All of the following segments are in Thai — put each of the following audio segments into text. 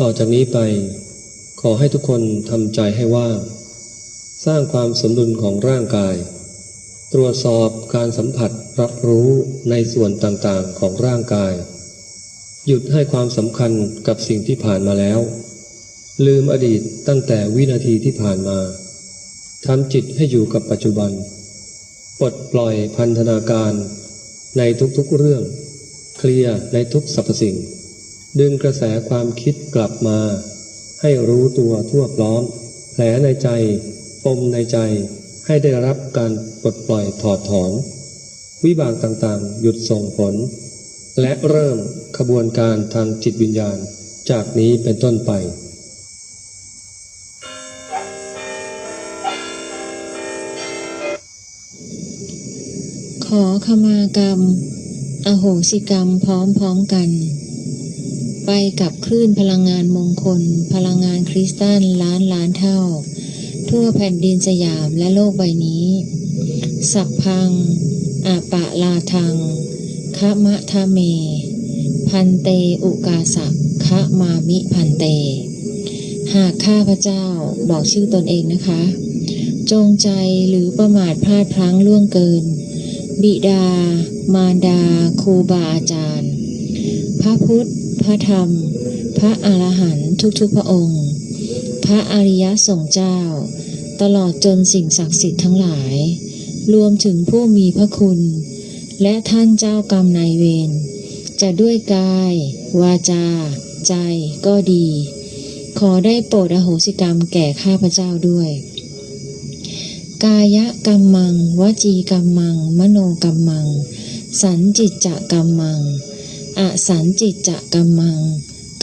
ต่อจากนี้ไป ขอให้ทุกคนทำใจให้ว่างสร้างความสมดุลของร่างกาย ตรวจสอบการสัมผัสรับรู้ในส่วนต่างๆของร่างกาย หยุดให้ความสำคัญกับสิ่งที่ผ่านมาแล้ว ลืมอดีตตั้งแต่วินาทีที่ผ่านมาทำจิตให้อยู่กับปัจจุบัน ปลดปล่อยพันธนาการในทุกๆเรื่อง เคลียร์ในทุกสรรพสิ่ง ดึงกระแสความคิดกลับมา ให้รู้ตัวทั่วพร้อม แผลในใจ ปมในใจ ให้ได้รับการปลดปล่อยถอดถอน วิบากต่างๆ หยุดส่งผล และเริ่มขบวนการทางจิตวิญญาณ จากนี้เป็นต้นไปขอขมากรรม อโหสิกรรมพร้อมๆกัน ไปกับคลื่นพลังงานมงคล พลังงานคริสตัลล้านล้านเท่า ทั่วแผ่นดินสยามและโลกใบนี้ สัพพังอาปะลาทังคะมะทะเม พันเตอุกาสะคะมามิพันเต หากข้าพระเจ้าบอกชื่อตนเองนะคะ จงใจหรือประมาทพลาดพลั้งล่วงเกิน บิดา มารดา ครูบาอาจารย์ พระพุทธ พระธรรม พระอรหันต์ทุกๆพระองค์ พระอริยสงฆ์เจ้า ตลอดจนสิ่งศักดิ์สิทธิ์ทั้งหลาย รวมถึงผู้มีพระคุณ และท่านเจ้ากรรมนายเวรจะด้วยกาย วาจา ใจก็ดี ขอได้โปรดอโหสิกรรมแก่ข้าพเจ้าด้วย กายกรรมัง วจีกรรมัง มโนกรรมัง สันจิตจะกรรมัง อสันจิตจะกรรมัง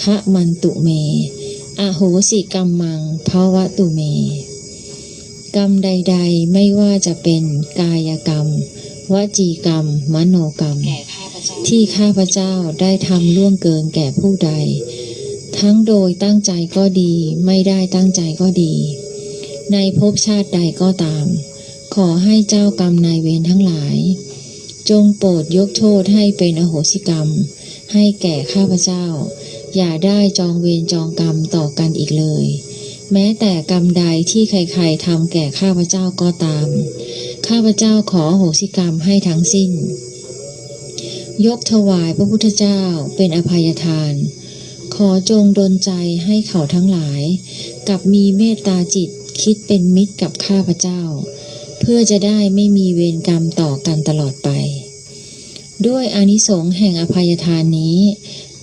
คะมันตุเม อโหสิกรรมังภาวะตุเม กรรมใด ๆ ไม่ว่าจะเป็นกายกรรม วจีกรรม มโนกรรม ที่ข้าพเจ้าได้ทำล่วงเกินแก่ผู้ใด ทั้งโดยตั้งใจก็ดี ไม่ได้ตั้งใจก็ดี ในภพชาติใดก็ตาม ขอให้เจ้ากรรมนายเวรทั้งหลายจงโปรดยกโทษให้เป็นอโหสิกรรม ให้แก่ข้าพเจ้า อย่าได้จองเวรจองกรรมต่อกันอีกเลย แม้แต่กรรมใดที่ใครๆทำแก่ข้าพเจ้าก็ตาม ข้าพเจ้าขอโหสิกรรมให้ทั้งสิ้น ยกถวายพระพุทธเจ้าเป็นอภัยทาน ขอจงดลใจให้เขาทั้งหลาย กับมีเมตตาจิตคิดเป็นมิตรกับข้าพเจ้า เพื่อจะได้ไม่มีเวรกรรมต่อกันตลอดไป ด้วยอานิสงส์แห่งอภัยทานนี้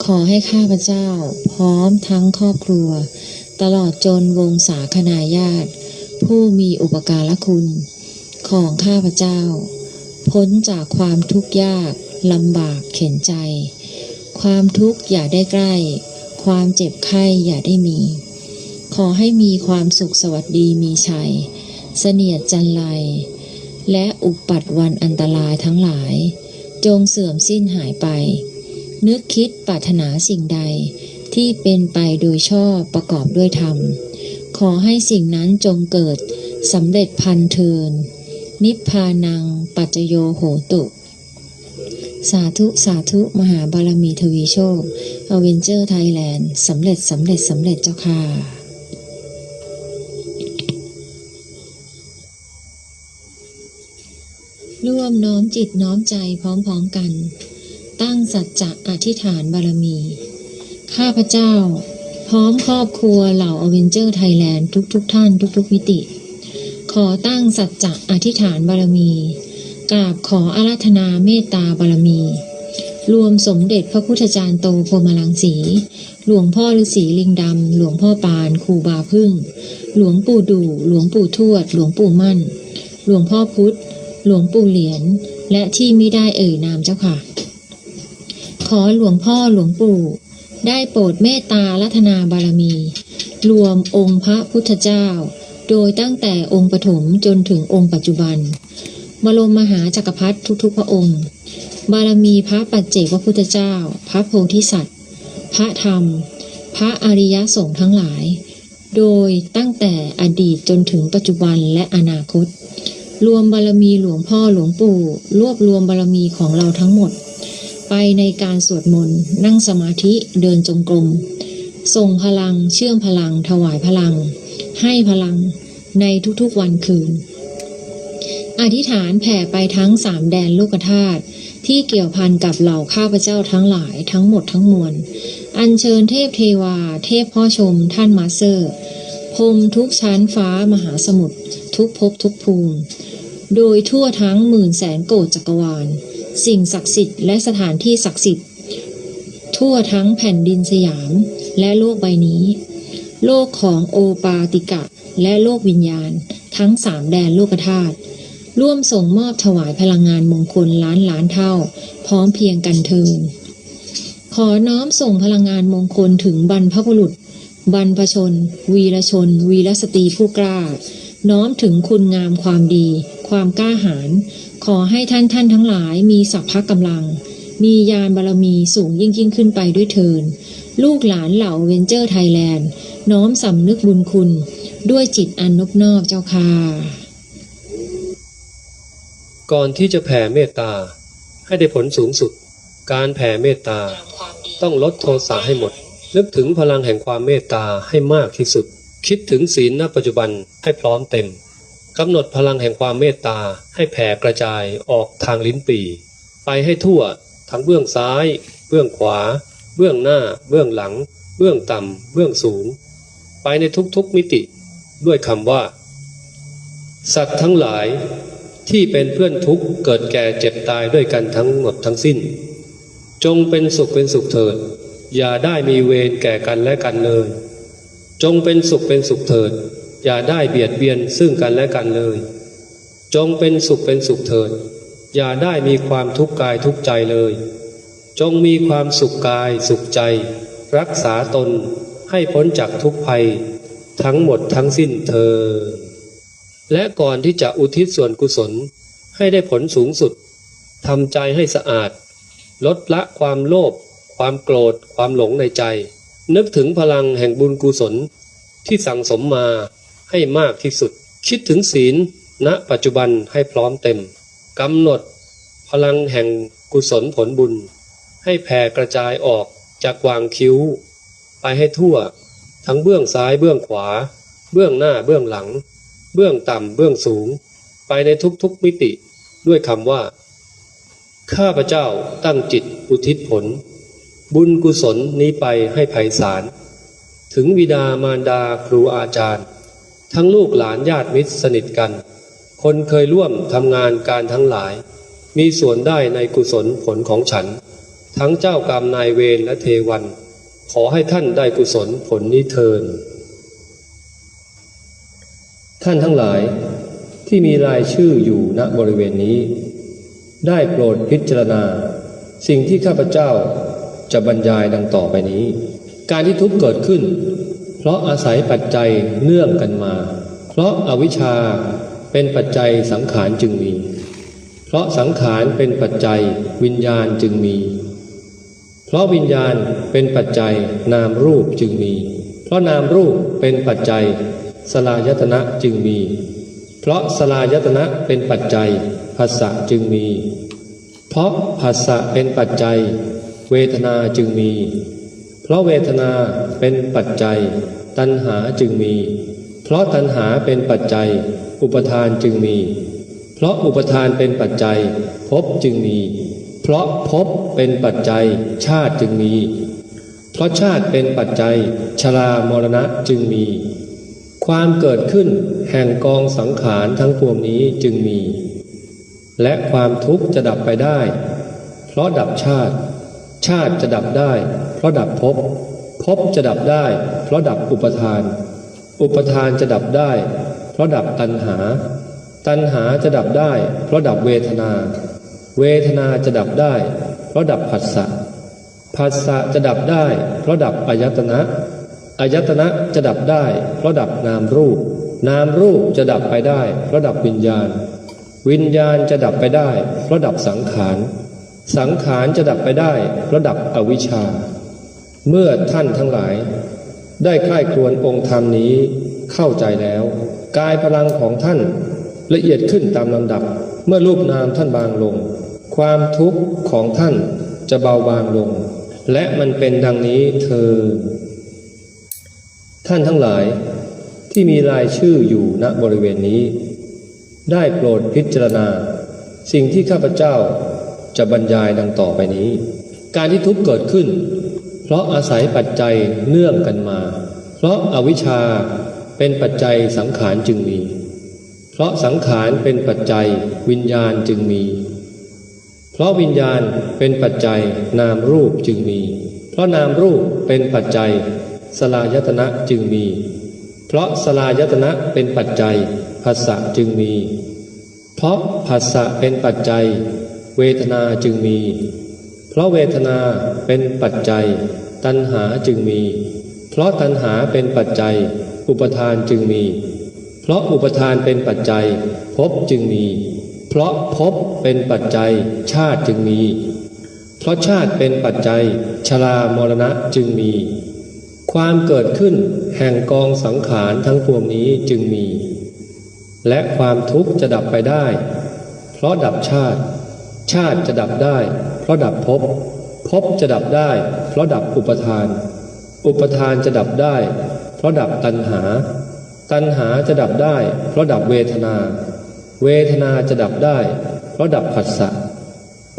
ขอให้ข้าพเจ้า พร้อมทั้งครอบครัว ตลอดจนวงศาคณาญาติ ผู้มีอุปการะคุณ ของข้าพเจ้า พ้นจากความทุกข์ยากลำบากเข็นใจ ความทุกข์อย่าได้ใกล้ ความเจ็บไข้อย่าได้มี ขอให้มีความสุขสวัสดีมีชัย เสนียดจันไรและอุปัตวันอันตรายทั้งหลาย จงเสื่อมสิ้นหายไป นึกคิดปรารถนาสิ่งใด ที่เป็นไปโดยชอบประกอบด้วยธรรม ขอให้สิ่งนั้นจงเกิดสำเร็จพันเทิน นิพพานังปัจโยโหตุ สาธุสาธุมหาบารมีทวีโชคอเวนเจอร์ไทยแลนด์สำเร็จสำเร็จสำเร็จเจ้าค่ะ ร่วมน้อมจิตน้อมใจพร้อมๆกัน ตั้งสัจจะอธิษฐานบารมี ข้าพเจ้า พร้อมครอบครัวเหล่าอเวนเจอร์ไทยแลนด์ทุกๆทท่านทุกๆมิติ ขอตั้งสัจจะอธิษฐานบารมี กราบขออาราธนาเมตตาบารมี รวมสมเด็จพระพุทธจารย์โตพรมลังสี หลวงพ่อฤาษีลิงดำ หลวงพ่อปานครูบาพึ่ง หลวงปู่ดูหลวงปู่ทวด หลวงปู่มั่นหลวงพ่อพุธ หลวงปู่เหรียญและที่ไม่ได้เอ่ยนามเจ้าค่ะ ขอหลวงพ่อหลวงปู่ ได้โปรดเมตตารัตนาบารมี รวมองค์พระพุทธเจ้า โดยตั้งแต่องค์ปฐมจนถึงองค์ปัจจุบัน บรมมหาจักรพรรดิทุกๆพระองค์ บารมีพระปัจเจกพระพุทธเจ้า พระโพธิสัตว์ พระธรรม พระอริยสงฆ์ทั้งหลาย โดยตั้งแต่อดีตจนถึงปัจจุบันและอนาคต รวมบารมีหลวงพ่อหลวงปู่ รวบรวมบารมีของเราทั้งหมด ไปในการสวดมนต์ นั่งสมาธิเดินจงกรมส่งพลังเชื่อมพลัง ถวายพลัง ให้พลังในทุกๆวันคืน อธิษฐานแผ่ไปทั้งสามแดนโลกธาตุที่เกี่ยวพันกับเหล่าข้าพเจ้าทั้งหลายทั้งหมดทั้งมวล อัญเชิญเทพเทวา เทพพ่อชม ท่านมาสเซอร์พรมทุกชั้นฟ้ามหาสมุทรทุกภพทุกภูมิ โดยทั่วทั้งหมื่นแสนโกฏจักรวาล สิ่งศักดิ์สิทธิ์และสถานที่ศักดิ์สิทธิ์ ทั่วทั้งแผ่นดินสยาม และโลกใบนี้ โลกของโอปาติกะ และโลกวิญญาณ ทั้งสามแดนโลกธาตุร่วมส่งมอบถวายพลังงานมงคลล้านล้านเท่า พร้อมเพียงกันเทิน ขอน้อมส่งพลังงานมงคลถึงบรรพบุรุษ บรรพชน วีรชน วีรสตรีผู้กล้า น้อมถึงคุณงามความดี ความกล้าหาญขอให้ท่านท่านทั้งหลายมีสัพพะกำลัง มียานบารมีสูงยิ่งยิ่งขึ้นไปด้วยเทิน ลูกหลานเหล่าเวนเจอร์ไทยแลนด์ น้อมสำนึกบุญคุณ ด้วยจิตอันนบนอบเจ้าค่ะก่อนที่จะแผ่เมตตา ให้ได้ผลสูงสุด การแผ่เมตตา ต้องลดโทสะให้หมดนึกถึงพลังแห่งความเมตตาให้มากที่สุด คิดถึงศีลณปัจจุบันให้พร้อมเต็มกำหนดพลังแห่งความเมตตาให้แผ่กระจายออกทางลิ้นปี่ไปให้ทั่วทั้งเบื้องซ้าย เบื้องขวา เบื้องหน้า เบื้องหลัง เบื้องต่ำ เบื้องสูง ไปในทุกๆมิติด้วยคำว่า สัตว์ทั้งหลายที่เป็นเพื่อนทุกข์เกิดแก่เจ็บตายด้วยกันทั้งหมดทั้งสิ้น จงเป็นสุขเป็นสุขเถิด อย่าได้มีเวรแก่กันและกันเลย จงเป็นสุขเป็นสุขเถิด อย่าได้เบียดเบียนซึ่งกันและกันเลย จงเป็นสุขเป็นสุขเถิด อย่าได้มีความทุกข์กายทุกใจเลย จงมีความสุขกายสุขใจ รักษาตนให้พ้นจากทุกภัย ทั้งหมดทั้งสิ้นเธอ และก่อนที่จะอุทิศส่วนกุศลให้ได้ผลสูงสุดทำใจให้สะอาด ลดละความโลภความโกรธความหลงในใจ นึกถึงพลังแห่งบุญกุศลที่สั่งสมมาให้มากที่สุด คิดถึงศีลณปัจจุบันให้พร้อมเต็มกำหนดพลังแห่งกุศลผลบุญ ให้แผ่กระจายออกจากวางคิ้ว ไปให้ทั่ว ทั้งเบื้องซ้ายเบื้องขวา เบื้องหน้าเบื้องหลัง เบื้องต่ำเบื้องสูง ไปในทุกๆมิติด้วยคำว่า ข้าพเจ้าตั้งจิตอุทิศผล บุญกุศลนี้ไปให้ไพศาลถึงบิดามารดาครูอาจารย์ ทั้งลูกหลานญาติมิตรสนิทกัน คนเคยร่วมทำงานการทั้งหลาย มีส่วนได้ในกุศลผลของฉัน ทั้งเจ้ากรรมนายเวรและเทวัน ขอให้ท่านได้กุศลผลนี้เทิน ท่านทั้งหลายที่มีรายชื่ออยู่ณบริเวณนี้ ได้โปรดพิจารณา สิ่งที่ข้าพเจ้า จะบรรยายดังต่อไปนี้ การที่ทุกข์เกิดขึ้น เพราะอาศัยปัจจัยเนื่องกันมา เพราะอาวิชชาเป็นปัจจัยสังขารจึงมี เพราะสังขารเป็นปัจจัยวิญญาณจึงมี เพราะวิญญาณเป็นปัจจัยนามรูปจึงมี เพราะนามรูปเป็นปัจจัยสลายตนะจึงมี เพราะสลายตนะเป็นปัจจัยภาษะจึงมี เพราะภาษะเป็นปัจจัย เวทนาจึงมี เพราะเวทนาเป็นปัจจัย ตัณหาจึงมี เพราะตัณหาเป็นปัจจัย อุปทานจึงมี เพราะอุปทานเป็นปัจจัยภพจึงมี เพราะภพเป็นปัจจัย ชาติจึงมี เพราะชาติเป็นปัจจัย ชรามรณะจึงมี ความเกิดขึ้นแห่งกองสังขารทั้งปวงนี้จึงมี และความทุกข์จะดับไปได้ เพราะดับชาติ ชาติจะดับได้ เพราะดับภพภพจะดับได้ เพราะดับอุปทาน อุปทานจะดับได้ เพราะดับตัณหา ตัณหาจะดับได้ เพราะดับเวทนา เวทนาจะดับได้ เพราะดับผัสสะผัสสะจะดับได้ เพราะดับอายตนะอายตนะจะดับได้ เพราะดับนามรูป นามรูปจะดับไปได้ เพราะดับวิญญาณ วิญญาณจะดับไปได้ เพราะดับสังขาร สังขารจะดับไปได้ระดับอวิชชา เมื่อท่านทั้งหลาย ได้ใคร่ครวญองค์ธรรมนี้เข้าใจแล้ว กายพลังของท่านละเอียดขึ้นตามลำดับ เมื่อรูปนามท่านบางลง ความทุกข์ของท่านจะเบาบางลง และมันเป็นดังนี้เธอ ท่านทั้งหลายที่มีรายชื่ออยู่ณบริเวณนี้ ได้โปรดพิจารณา สิ่งที่ข้าพเจ้า จะบรรยายดังต่อไปนี้ การที่ทุกข์เกิดขึ้น เพราะอาศัยปัจจัยเนื่องกันมา เพราะอาวิชชาเป็นปัจจัยสังขารจึงมี เพราะสังขารเป็นปัจจัยวิญญาณจึงมี เพราะวิญญาณเป็นปัจจัยนามรูปจึงมี เพราะนามรูปเป็นปัจจัยสลายตนะจึงมี เพราะสลายตนะเป็นปัจจัยภาษะจึงมี เพราะภาษะเป็นปัจจัย เวทนาจึงมี เพราะเวทนาเป็นปัจจัย ตัณหาจึงมี เพราะตัณหาเป็นปัจจัย อุปทานจึงมี เพราะอุปทานเป็นปัจจัยภพจึงมี เพราะภพเป็นปัจจัย ชาติจึงมี เพราะชาติเป็นปัจจัย ชรามรณะจึงมี ความเกิดขึ้นแห่งกองสังขารทั้งปวงนี้จึงมี และความทุกข์จะดับไปได้ เพราะดับชาติ ชาติจะดับได้ เพราะดับภพภพจะดับได้ เพราะดับอุปทาน อุปทานจะดับได้ เพราะดับตัณหา ตัณหาจะดับได้ เพราะดับเวทนา เวทนาจะดับได้ เพราะดับผัสสะ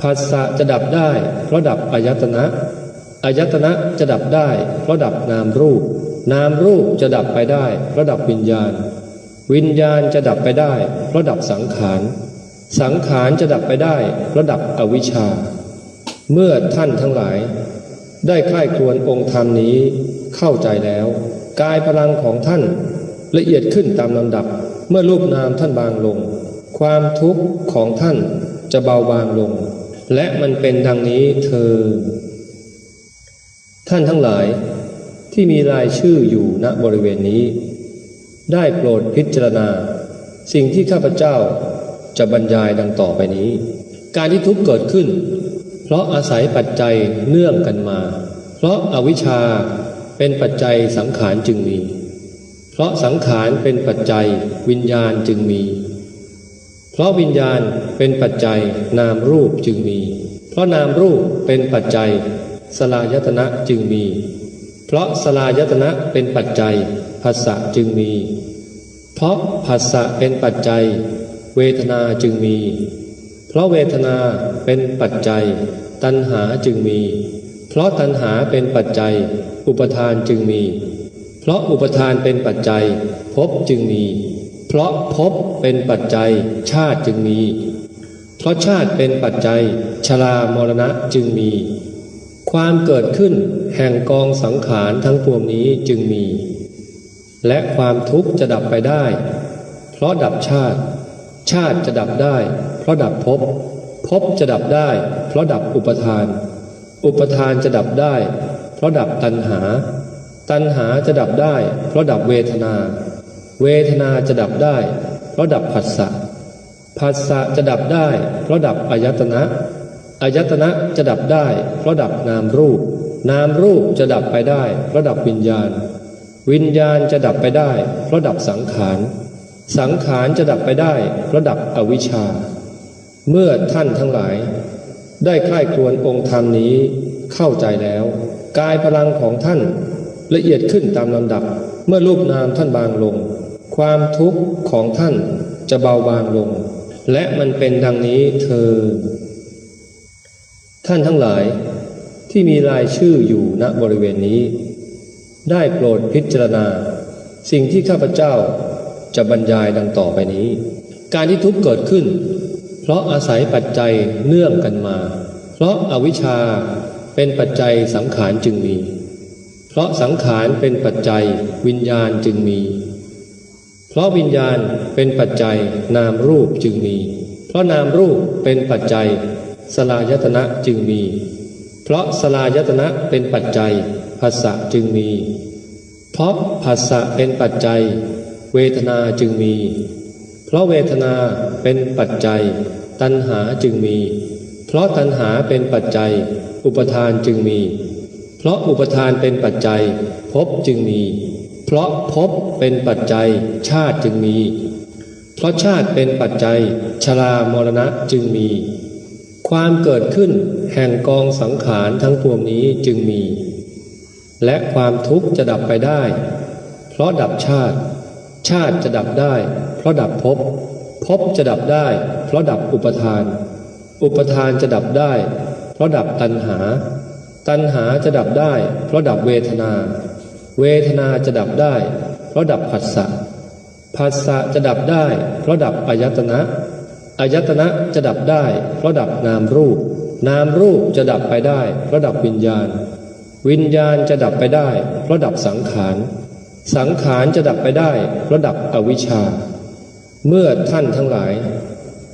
ผัสสะจะดับได้ เพราะดับอายตนะอายตนะจะดับได้ เพราะดับนามรูป นามรูปจะดับไปได้ เพราะดับวิญญาณ วิญญาณจะดับไปได้ เพราะดับสังขาร สังขารจะดับไปได้ระดับอวิชชา เมื่อท่านทั้งหลาย ได้ใคร่ครวญองค์ธรรมนี้เข้าใจแล้ว กายพลังของท่านละเอียดขึ้นตามลำดับ เมื่อรูปนามท่านบางลง ความทุกข์ของท่านจะเบาบางลง และมันเป็นดังนี้เธอ ท่านทั้งหลายที่มีรายชื่ออยู่ณบริเวณนี้ ได้โปรดพิจารณา สิ่งที่ข้าพเจ้า จะบรรยายดังต่อไปนี้ การที่ทุกข์เกิดขึ้น เพราะอาศัยปัจจัยเนื่องกันมา เพราะอาวิชชาเป็นปัจจัยสังขารจึงมี เพราะสังขารเป็นปัจจัยวิญญาณจึงมี เพราะวิญญาณเป็นปัจจัยนามรูปจึงมี เพราะนามรูปเป็นปัจจัยสลายตนะจึงมี เพราะสลายตนะเป็นปัจจัยภาษะจึงมี เพราะภาษะเป็นปัจจัย เวทนาจึงมี เพราะเวทนาเป็นปัจจัย ตัณหาจึงมี เพราะตัณหาเป็นปัจจัย อุปทานจึงมี เพราะอุปทานเป็นปัจจัยภพจึงมี เพราะภพเป็นปัจจัย ชาติจึงมี เพราะชาติเป็นปัจจัย ชรามรณะจึงมี ความเกิดขึ้นแห่งกองสังขารทั้งปวงนี้จึงมี และความทุกข์จะดับไปได้ เพราะดับชาติ ชาติจะดับได้ เพราะดับภพภพจะดับได้ เพราะดับอุปทาน อุปทานจะดับได้ เพราะดับตัณหา ตัณหาจะดับได้ เพราะดับเวทนา เวทนาจะดับได้ เพราะดับผัสสะผัสสะจะดับได้ เพราะดับอายตนะอายตนะจะดับได้ เพราะดับนามรูป นามรูปจะดับไปได้ เพราะดับวิญญาณ วิญญาณจะดับไปได้ เพราะดับสังขาร สังขารจะดับไปได้ระดับอวิชชา เมื่อท่านทั้งหลาย ได้ใคร่ครวญองค์ธรรมนี้เข้าใจแล้ว กายพลังของท่านละเอียดขึ้นตามลำดับ เมื่อรูปนามท่านบางลง ความทุกข์ของท่านจะเบาบางลง และมันเป็นดังนี้เธอ ท่านทั้งหลายที่มีรายชื่ออยู่ณบริเวณนี้ ได้โปรดพิจารณา สิ่งที่ข้าพเจ้า จะบรรยายดังต่อไปนี้ การที่ทุกข์เกิดขึ้น เพราะอาศัยปัจจัยเนื่องกันมา เพราะอาวิชชาเป็นปัจจัยสังขารจึงมี เพราะสังขารเป็นปัจจัยวิญญาณจึงมี เพราะวิญญาณเป็นปัจจัยนามรูปจึงมี เพราะนามรูปเป็นปัจจัยสลายตนะจึงมี เพราะสลายตนะเป็นปัจจัยภาษะจึงมี เพราะภาษะเป็นปัจจัย เวทนาจึงมี เพราะเวทนาเป็นปัจจัย ตัณหาจึงมี เพราะตัณหาเป็นปัจจัย อุปทานจึงมี เพราะอุปทานเป็นปัจจัยภพจึงมี เพราะภพเป็นปัจจัย ชาติจึงมี เพราะชาติเป็นปัจจัย ชรามรณะจึงมี ความเกิดขึ้นแห่งกองสังขารทั้งปวงนี้จึงมี และความทุกข์จะดับไปได้ เพเพราะดับชาติ ชาติจะดับได้ เพราะดับภพภพจะดับได้ เพราะดับอุปทาน อุปทานจะดับได้ เพราะดับตัณหา ตัณหาจะดับได้ เพราะดับเวทนา เวทนาจะดับได้ เพราะดับผัสสะผัสสะจะดับได้ เพราะดับอายตนะอายตนะจะดับได้ เพราะดับนามรูป นามรูปจะดับไปได้ เพราะดับวิญญาณ วิญญาณจะดับไปได้ เพราะดับสังขาร สังขารจะดับไปได้เพราะดับอวิชชา เมื่อท่านทั้งหลาย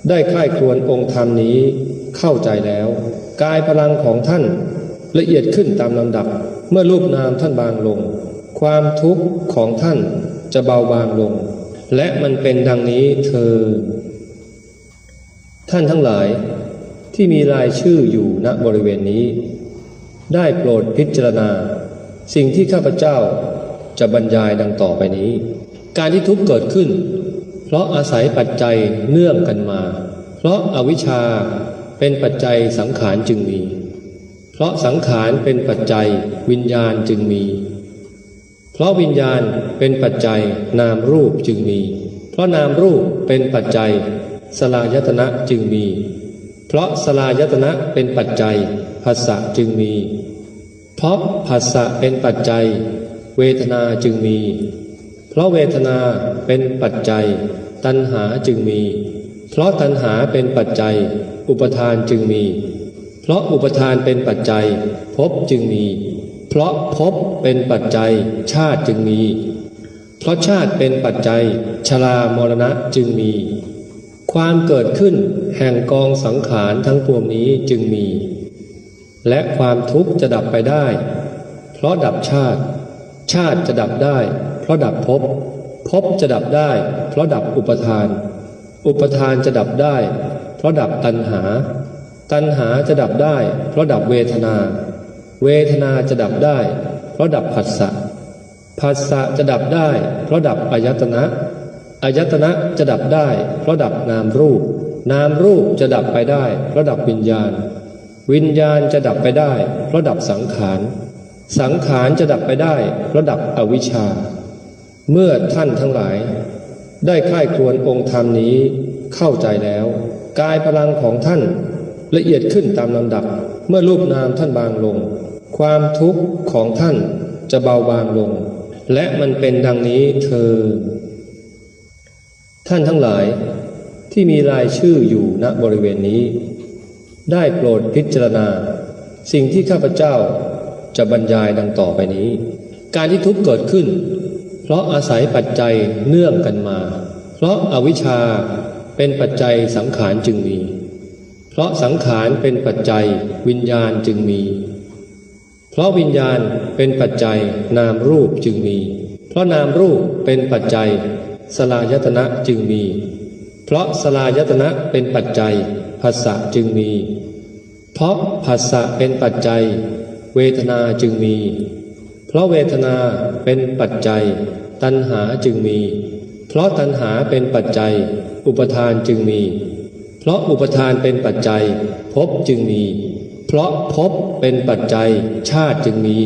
ได้ใคร่ครวญองค์ธรรมนี้เข้าใจแล้ว กายพลังของท่านละเอียดขึ้นตามลำดับ เมื่อรูปนามท่านบางลง ความทุกข์ของท่านจะเบาบางลง และมันเป็นดังนี้เธอ ท่านทั้งหลายที่มีรายชื่ออยู่ณบริเวณนี้ ได้โปรดพิจารณา สิ่งที่ข้าพเจ้า จะบรรยายดังต่อไปนี้ การที่ทุกข์เกิดขึ้น เพราะอาศัยปัจจัยเนื่องกันมา เพราะอาวิชชาเป็นปัจจัยสังขารจึงมี เพราะสังขารเป็นปัจจัยวิญญาณจึงมี เพราะวิญญาณเป็นปัจจัยนามรูปจึงมี เพราะนามรูปเป็นปัจจัยสลายตนะจึงมี เพราะสลายตนะเป็นปัจจัยภาษะจึงมี เพราะภาษะเป็นปัจจัย เวทนาจึงมี เพราะเวทนาเป็นปัจจัย ตัณหาจึงมี เพราะตัณหาเป็นปัจจัย อุปทานจึงมี เพราะอุปทานเป็นปัจจัยภพจึงมี เพราะภพเป็นปัจจัย ชาติจึงมี เพราะชาติเป็นปัจจัย ชรามรณะจึงมี ความเกิดขึ้นแห่งกองสังขารทั้งปวงนี้จึงมี และความทุกข์จะดับไปได้ เพราะดับชาติ ชาติจะดับได้ เพราะดับภพภพจะดับได้ เพราะดับอุปทาน อุปทานจะดับได้ เพราะดับตัณหา ตัณหาจะดับได้ เพราะดับเวทนา เวทนาจะดับได้ เพราะดับผัสสะผัสสะจะดับได้ เพราะดับอายตนะอายตนะจะดับได้ เพราะดับนามรูป นามรูปจะดับไปได้ เพราะดับวิญญาณ วิญญาณจะดับไปได้ เพราะดับสังขาร สังขารจะดับไปได้ระดับอวิชชา เมื่อท่านทั้งหลาย ได้ใคร่ครวญองค์ธรรมนี้เข้าใจแล้ว กายพลังของท่านละเอียดขึ้นตามลำดับ เมื่อรูปนามท่านบางลง ความทุกข์ของท่านจะเบาบางลง และมันเป็นดังนี้เธอ ท่านทั้งหลายที่มีรายชื่ออยู่ณบริเวณนี้ ได้โปรดพิจารณา สิ่งที่ข้าพเจ้า จะบรรยายดังต่อไปนี้ การที่ทุกข์เกิดขึ้น เพราะอาศัยปัจจัยเนื่องกันมา เพราะอาวิชชาเป็นปัจจัยสังขารจึงมี เพราะสังขารเป็นปัจจัยวิญญาณจึงมี เพราะวิญญาณเป็นปัจจัยนามรูปจึงมี เพราะนามรูปเป็นปัจจัย สลายตนะจึงมี เพราะสลายตนะเป็นปัจจัยภาษะจึงมี เพราะภาษะเป็นปัจจัย เวทนาจึงมี เพราะเวทนาเป็นปัจจัย ตัณหาจึงมี เพราะตัณหาเป็นปัจจัย อุปทานจึงมี เพราะอุปทานเป็นปัจจัยภพจึงมี เพราะภพเป็นปัจจัย ชาติจึงมี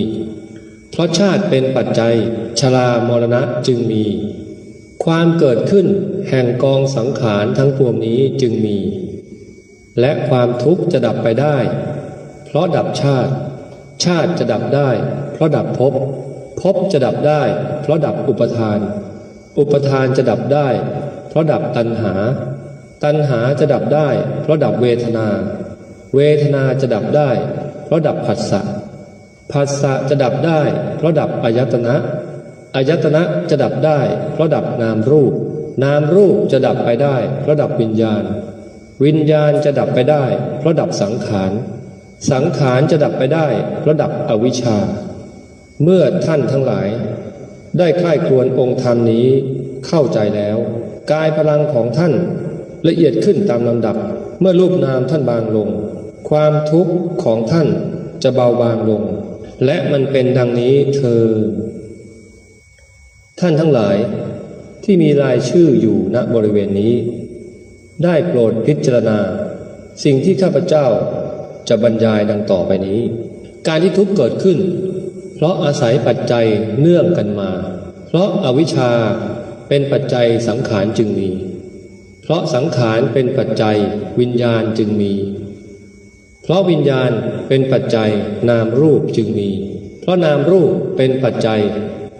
เพราะชาติเป็นปัจจัย ชรามรณะจึงมี ความเกิดขึ้นแห่งกองสังขารทั้งปวงนี้จึงมี และความทุกข์จะดับไปได้ เพราะดับชาติ ชาติจะดับได้ เพราะดับภพภพจะดับได้ เพราะดับอุปทาน อุปทานจะดับได้ เพราะดับตัณหา ตัณหาจะดับได้ เพราะดับเวทนา เวทนาจะดับได้ เพราะดับผัสสะผัสสะจะดับได้ เพราะดับอายตนะอายตนะจะดับได้ เพราะดับนามรูป นามรูปจะดับไปได้ เพราะดับวิญญาณ วิญญาณจะดับไปได้ เพราะดับสังขาร สังขารจะดับไปได้ระดับอวิชชา เมื่อท่านทั้งหลาย ได้ใคร่ครวญองค์ธรรมนี้เข้าใจแล้ว กายพลังของท่านละเอียดขึ้นตามลำดับ เมื่อรูปนามท่านบางลง ความทุกข์ของท่านจะเบาบางลง และมันเป็นดังนี้เธอ ท่านทั้งหลายที่มีรายชื่ออยู่ณบริเวณนี้ ได้โปรดพิจารณา สิ่งที่ข้าพเจ้า จะบรรยายดังต่อไปนี้ การที่ทุกข์เกิดขึ้น เพราะอาศัยปัจจัยเนื่องกันมา เพราะอาวิชชาเป็นปัจจัยสังขารจึงมี เพราะสังขารเป็นปัจจัยวิญญาณจึงมี เพราะวิญญาณเป็นปัจจัยนามรูปจึงมี เพราะนามรูปเป็นปัจจัย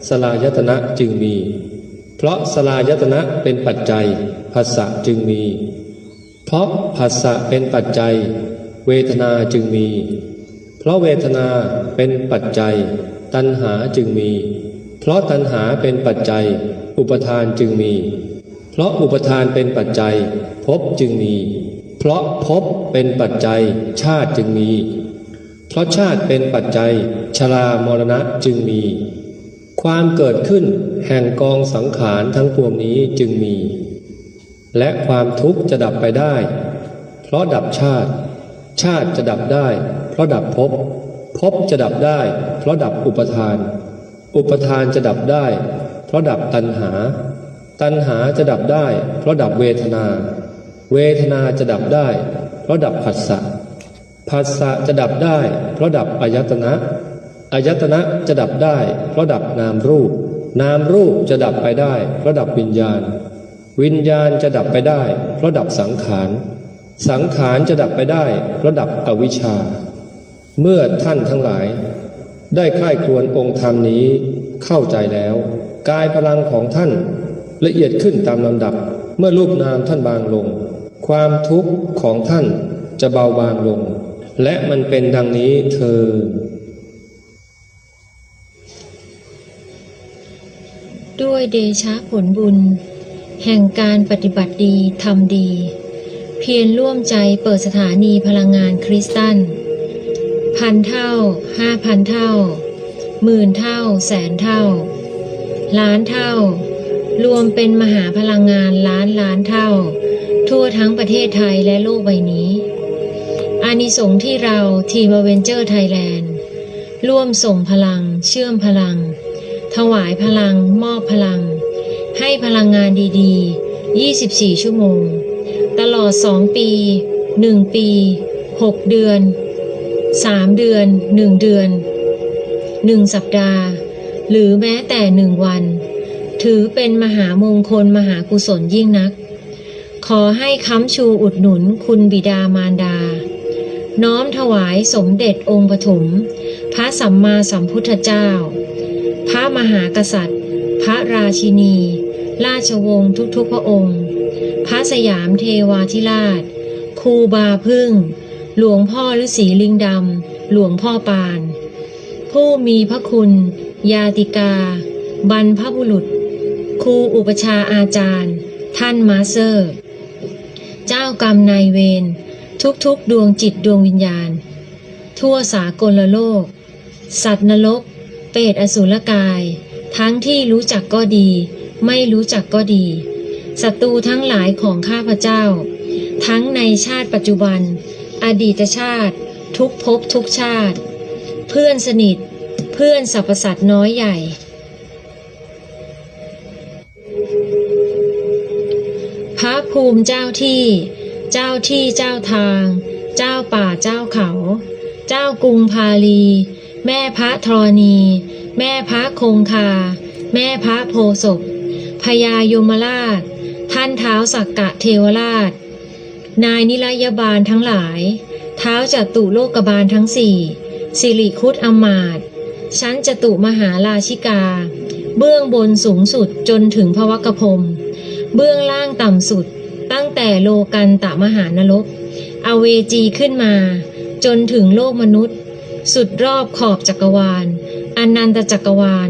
สลายตนะจึงมี เพราะสลายตนะเป็นปัจจัยภาษะจึงมี เพราะภาษะเป็นปัจจัย เวทนาจึงมี เพราะเวทนาเป็นปัจจัย ตัณหาจึงมี เพราะตัณหาเป็นปัจจัย อุปทานจึงมี เพราะอุปทานเป็นปัจจัยภพจึงมี เพราะภพเป็นปัจจัย ชาติจึงมี เพราะชาติเป็นปัจจัย ชรามรณะจึงมี ความเกิดขึ้นแห่งกองสังขารทั้งปวงนี้จึงมี และความทุกข์จะดับไปได้ เพราะดับชาติ ชาติจะดับได้ เพราะดับภพภพจะดับได้ เพราะดับอุปทาน อุปทานจะดับได้ เพราะดับตัณหา ตัณหาจะดับได้ เพราะดับเวทนา เวทนาจะดับได้ เพราะดับผัสสะผัสสะจะดับได้ เพราะดับอายตนะอายตนะจะดับได้ เพราะดับนามรูป นามรูปจะดับไปได้ เพราะดับวิญญาณ วิญญาณจะดับไปได้ เพราะดับสังขาร สังขารจะดับไปได้ระดับอวิชชา เมื่อท่านทั้งหลาย ได้ใคร่ครวญองค์ธรรมนี้เข้าใจแล้ว กายพลังของท่านละเอียดขึ้นตามลำดับ เมื่อรูปนามท่านบางลง ความทุกข์ของท่านจะเบาบางลง และมันเป็นดังนี้เธอ ด้วยเดชะผลบุญ แห่งการปฏิบัติดีทำดี เพียรร่วมใจเปิดสถานีพลังงานคริสตัล พันเท่า ห้าพันเท่า หมื่นเท่า แสนเท่า ล้านเท่า รวมเป็นมหาพลังงานล้านล้านเท่า ทั่วทั้งประเทศไทยและโลกใบนี้อานิสงส์ที่เราทีมเวนเจอร์ไทยแลนด์ร่วมส่งพลัง เชื่อมพลัง ถวายพลัง มอบพลัง ให้พลังงานดีๆ 24 ชั่วโมง ลอด2ปี1ปี6เดือน3เดือน1เดือน1สัปดาห์ หรือแม้แต่1วัน ถือเป็นมหามงคลมหากุศลยิ่งนัก ขอให้ค้ำชูอุดหนุนคุณบิดามารดา น้อมถวายสมเด็จองค์ปฐมพระสัมมาสัมพุทธเจ้า พระมหากษัตริย์ พระราชินี ราชวงศ์ทุกๆพระองค์ พระสยามเทวาธิราช ครูบาพึ่ง หลวงพ่อฤาษีลิงดำ หลวงพ่อปาน ผู้มีพระคุณ ยาติกา บรรพบุรุษ ครูอุปชาอาจารย์ ท่านมาสเซอร์ เจ้ากรรมนายเวร ทุกๆดวงจิตดวงวิญญาณ ทั่วสากลโลก สัตว์นรก เปรตอสุรกาย ทั้งที่รู้จักก็ดี ไม่รู้จักก็ดี ศัตรูทั้งหลายของข้าพเจ้า ทั้งในชาติปัจจุบัน อดีตชาติ ทุกภพทุกชาติ เพื่อนสนิท เพื่อนสรรพสัตว์น้อยใหญ่ พระภูมิเจ้าที่ เจ้าที่เจ้าทาง เจ้าป่าเจ้าเขา เจ้ากรุงพาลี แม่พระธรณี แม่พระคงคา แม่พระโพศพพญายมราช ท่านเท้าสักกะเทวราช นายนิรยบาลทั้งหลาย เท้าจัตุโลกบาลทั้งสี่สิริคุตอมาตชั้นจตุมหาราชิกา เบื้องบนสูงสุดจนถึงพระวกพรมเบื้องล่างต่ำสุด ตั้งแต่โลกันตะมหานรก อเวจีขึ้นมา จนถึงโลกมนุษย์ สุดรอบขอบจักรวาล อนันตจักรวาล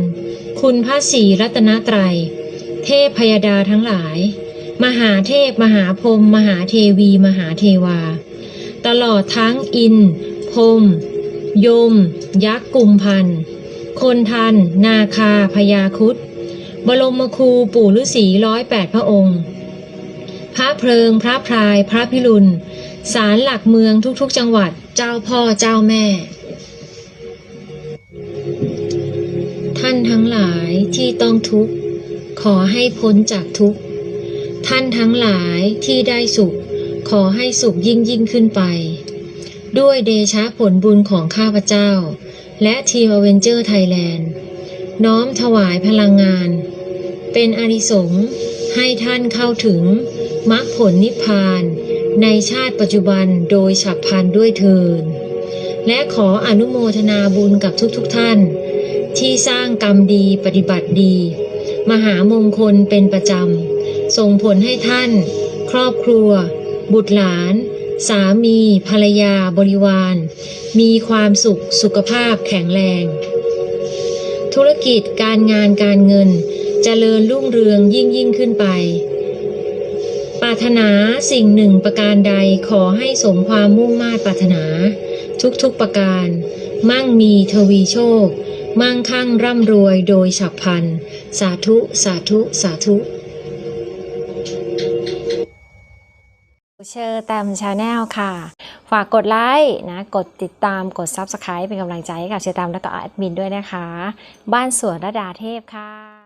คุณพระศรีรัตนตรัย เทพพยดาทั้งหลาย มหาเทพ มหาพรมมหาเทวี มหาเทวา ตลอดทั้งอินพรมยม ยักษ์กุมพัน คนทัน นาคาพยาคุดบรมครูปู่ฤาษีร้อยแปดพระองค์ พระเพลิง พระพราย พระพิรุณศาลหลักเมืองทุกๆจังหวัด เจ้าพ่อเจ้าแม่ ท่านทั้งหลายที่ต้องทุกข์ ขอให้พ้นจากทุกข์ ท่านทั้งหลายที่ได้สุข ขอให้สุขยิ่งยิ่งขึ้นไป ด้วยเดชะผลบุญของข้าพเจ้า และทีมอเวนเจอร์ไทยแลนด์ น้อมถวายพลังงาน เป็นอานิสงส์ให้ท่านเข้าถึงมรรคผลนิพพาน ในชาติปัจจุบันโดยฉับพลันด้วยเทินและขออนุโมทนาบุญกับทุกๆทท่าน ที่สร้างกรรมดีปฏิบัติดี มหามงคลเป็นประจำ ส่งผลให้ท่าน ครอบครัว บุตรหลาน สามี ภรรยาบริวาร มีความสุขสุขภาพแข็งแรง ธุรกิจการงานการเงินจเจริญรุ่งเรืองยิ่งยิ่งขึ้นไป ปรารถนาสิ่งหนึ่งประการใดขอให้สมความมุ่งมา่ปรารถนา ทุกๆประการ มั่งมีทวีโชค มั่งคั่งร่ำรวยโดยฉับพลัน สาธุ สาธุ สาธุ เชอร์แตมชาแนลค่ะ ฝากกดไลค์นะ กดติดตามกด Subscribe เป็นกำลังใจให้กับเชอร์แตมและก็แอดมินด้วยนะคะ บ้านสวนระดาเทพค่ะ